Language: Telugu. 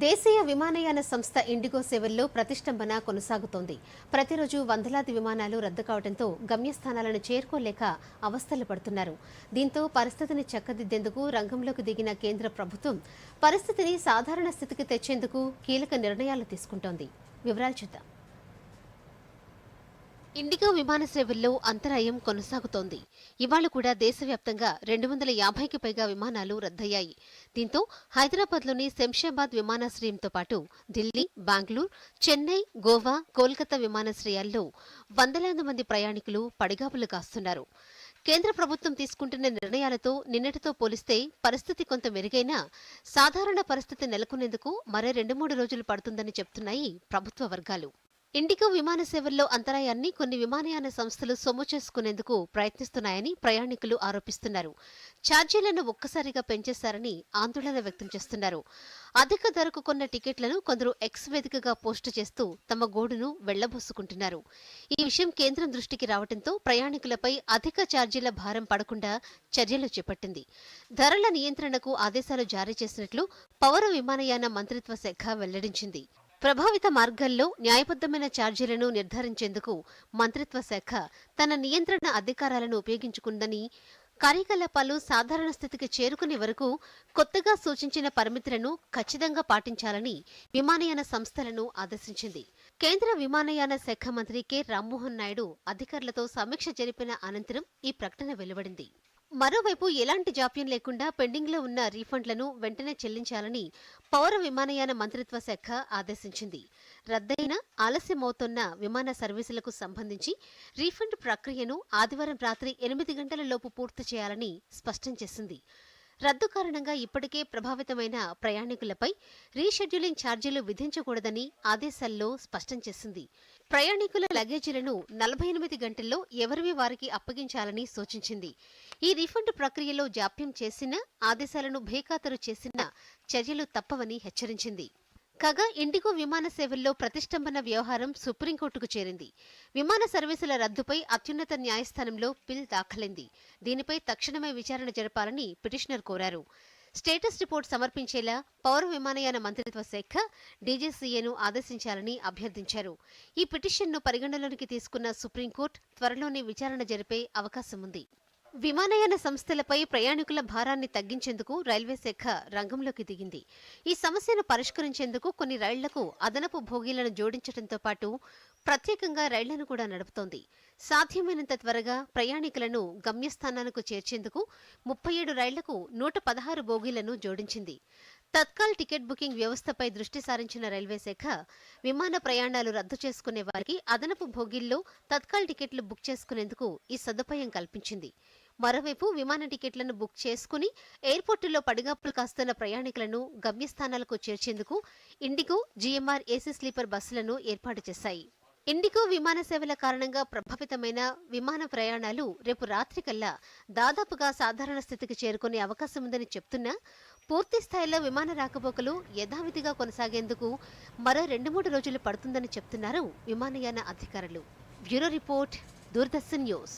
దేశీయ విమానయాన సంస్థ ఇండిగో సేవల్లో ప్రతిష్టంభన కొనసాగుతోంది. ప్రతిరోజు వందలాది విమానాలు రద్దు కావడంతో గమ్యస్థానాలను చేరుకోలేక అవస్థలు పడుతున్నారు. దీంతో పరిస్థితిని చక్కదిద్దేందుకు రంగంలోకి దిగిన కేంద్ర ప్రభుత్వం పరిస్థితిని సాధారణ స్థితికి తెచ్చేందుకు కీలక నిర్ణయాలు తీసుకుంటోంది. వివరాలు చూద్దాం. ఇండిగో విమాన సేవల్లో అంతరాయం కొనసాగుతోంది. ఇవాళ కూడా దేశవ్యాప్తంగా రెండు వందల యాభైకి పైగా విమానాలు రద్దయ్యాయి. దీంతో హైదరాబాద్లోని శంషాబాద్ విమానాశ్రయంతో పాటు ఢిల్లీ బెంగళూరు చెన్నై గోవా కోల్కతా విమానాశ్రయాల్లో వందలాది మంది ప్రయాణికులు పడిగాపులు కాస్తున్నారు. కేంద్ర ప్రభుత్వం తీసుకుంటున్న నిర్ణయాలతో నిన్నటితో పోలిస్తే పరిస్థితి కొంత మెరుగైనా సాధారణ పరిస్థితి నెలకొనేందుకు మరో రెండు మూడు రోజులు పడుతుందని చెప్తున్నాయి ప్రభుత్వ వర్గాలు. ఇండిగో విమాన సేవల్లో అంతరాయాన్ని కొన్ని విమానయాన సంస్థలు సొమ్ము చేసుకునేందుకు ప్రయత్నిస్తున్నాయని ప్రయాణికులు ఆరోపిస్తున్నారు. ఛార్జీలను ఒక్కసారిగా పెంచేశారని ఆందోళన వ్యక్తం చేస్తున్నారు. అధిక ధరకు కొన్న టికెట్లను కొందరు ఎక్స్ వేదికగా పోస్టు చేస్తూ తమ గోడును వెళ్ళబోసుకుంటున్నారు. ఈ విషయం కేంద్రం దృష్టికి రావడంతో ప్రయాణికులపై అధిక ఛార్జీల భారం పడకుండా చర్యలు చేపట్టింది. ధరల నియంత్రణకు ఆదేశాలు జారీ చేసినట్లు పౌర విమానయాన మంత్రిత్వ శాఖ వెల్లడించింది. ప్రభావిత మార్గాల్లో న్యాయబద్దమైన ఛార్జీలను నిర్ధారించేందుకు మంత్రిత్వ శాఖ తన నియంత్రణ అధికారాలను ఉపయోగించుకుందని కార్యకలాపాలు సాధారణ స్థితికి చేరుకునే వరకు కొత్తగా సూచించిన పరిమితులను ఖచ్చితంగా పాటించాలని విమానయాన సంస్థలను ఆదేశించింది. కేంద్ర విమానయాన శాఖ మంత్రి కె. రామ్మోహన్ నాయుడు అధికారులతో సమీక్ష జరిపిన అనంతరం ఈ ప్రకటన వెలువడింది. మరోవైపు ఎలాంటి జాప్యం లేకుండా పెండింగ్లో ఉన్న రీఫండ్లను వెంటనే చెల్లించాలని పౌర విమానయాన మంత్రిత్వ శాఖ ఆదేశించింది. రద్దయిన ఆలస్యమవుతున్న విమాన సర్వీసులకు సంబంధించి రీఫండ్ ప్రక్రియను ఆదివారం రాత్రి ఎనిమిది గంటల లోపు పూర్తి చేయాలని స్పష్టం చేసింది. రద్దు కారణంగా ఇప్పటికే ప్రభావితమైన ప్రయాణికులపై రీషెడ్యూలింగ్ ఛార్జీలు విధించకూడదని ఆదేశాల్లో స్పష్టం చేసింది. ప్రయాణికుల లగేజీలను నలభై ఎనిమిది గంటల్లో ఎవరివి వారికి అప్పగించాలని సూచించింది. ఈ రిఫండ్ ప్రక్రియలో జాప్యం చేసినా ఆదేశాలను బేఖాతరు చేసినా చర్యలు తప్పవని హెచ్చరించింది. కాగా ఇండిగో విమాన సేవల్లో ప్రతిష్టంభన వ్యవహారం సుప్రీంకోర్టుకు చేరింది. విమాన సర్వీసుల రద్దుపై అత్యున్నత న్యాయస్థానంలో పిల్ దాఖలైంది. దీనిపై తక్షణమే విచారణ జరపాలని పిటిషనర్ కోరారు. స్టేటస్ రిపోర్ట్ సమర్పించేలా పౌర విమానయాన మంత్రిత్వ శాఖ డీజీసీఏను ఆదేశించాలని అభ్యర్థించారు. ఈ పిటిషన్ను పరిగణలోనికి తీసుకున్న సుప్రీంకోర్టు త్వరలోనే విచారణ జరిపే అవకాశం ఉంది విమానయాన సంస్థలపై ప్రయాణికుల భారాన్ని తగ్గించేందుకు రైల్వే శాఖ రంగంలోకి దిగింది. ఈ సమస్యను పరిష్కరించేందుకు కొన్ని రైళ్ళకు అదనపు భోగీలను జోడించడంతో పాటు ప్రత్యేకంగా రైళ్ళను కూడా నడుపుతోంది. సాధ్యమైనంత త్వరగా ప్రయాణికులను గమ్యస్థానాలకు చేర్చేందుకు ముప్పై ఏడు రైళ్ళకు నూట పదహారు బోగీలను జోడించింది. తత్కాల్ టికెట్ బుకింగ్ వ్యవస్థపై దృష్టి సారించిన రైల్వే శాఖ విమాన ప్రయాణాలు రద్దు చేసుకునే వారికి అదనపు భోగిల్లో తత్కాల్ టికెట్లు బుక్ చేసుకునేందుకు ఈ సదుపాయం కల్పించింది. మరోవైపు విమాన టికెట్లను బుక్ చేసుకుని ఎయిర్పోర్టులో పడిగాపులు కాస్తున్న ప్రయాణికులను గమ్యస్థానాలకు చేర్చేందుకు ఇండిగో జీఎంఆర్ ఏసీ స్లీపర్ బస్సులను ఏర్పాటు చేశాయి. ఇండిగో విమాన సేవల కారణంగా ప్రభావితమైన విమాన ప్రయాణాలు రేపు రాత్రికల్లా దాదాపుగా సాధారణ స్థితికి చేరుకునే అవకాశం ఉందని చెప్తున్నా పూర్తి స్థాయిలో విమాన రాకపోకలు యథావిధిగా కొనసాగేందుకు మరో రెండు మూడు రోజులు పడుతుందని చెప్తున్నారు విమానయాన అధికారులు. Bureau report Doordarshan news.